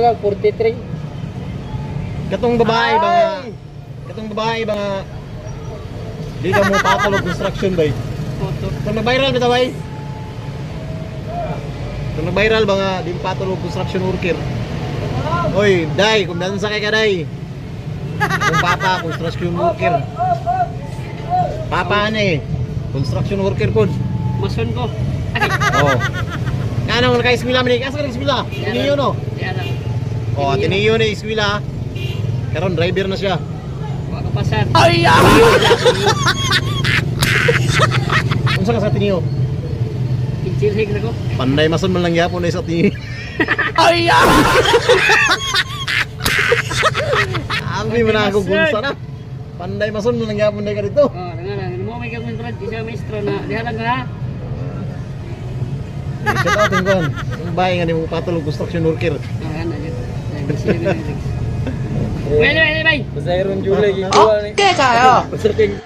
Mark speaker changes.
Speaker 1: 43.
Speaker 2: Katong babae ba nga, katong babae ba nga, di ka mo patulog construction bay. Kung nag-viral ba bay? Kung nag-viral ba nga, di patulog construction worker. Oy, day, kung dansa kay ka day. Kung papa, construction worker. Papa ano eh, construction worker pod.
Speaker 1: Mason ko.
Speaker 2: Oh. Kano mo kay eskwela man Asa ka eskwela? Tiniyo no.
Speaker 1: Yan na.
Speaker 2: Oh, tiniyo na eskwela. Karon driver na siya.
Speaker 1: Huwag ka pasan.
Speaker 2: Unsa ka sa tiniyo?
Speaker 1: Kinsilhig na ko.
Speaker 2: Panday mason man lang yapon na sa tiniyo. Abi man ako gunsa na. Panday mason man lang yapon na ka dito.
Speaker 1: Oh, nga na. Mo may kagawin brad. Isa maestro na. Diha lang ha.
Speaker 2: Shout out din kon. Ang bahay nga ni mo patulog construction worker.
Speaker 1: Ah, yan na yun. Pwede, pwede, pwede.
Speaker 3: Basta Aaron Julie, gagawa ni.
Speaker 4: Okay kayo.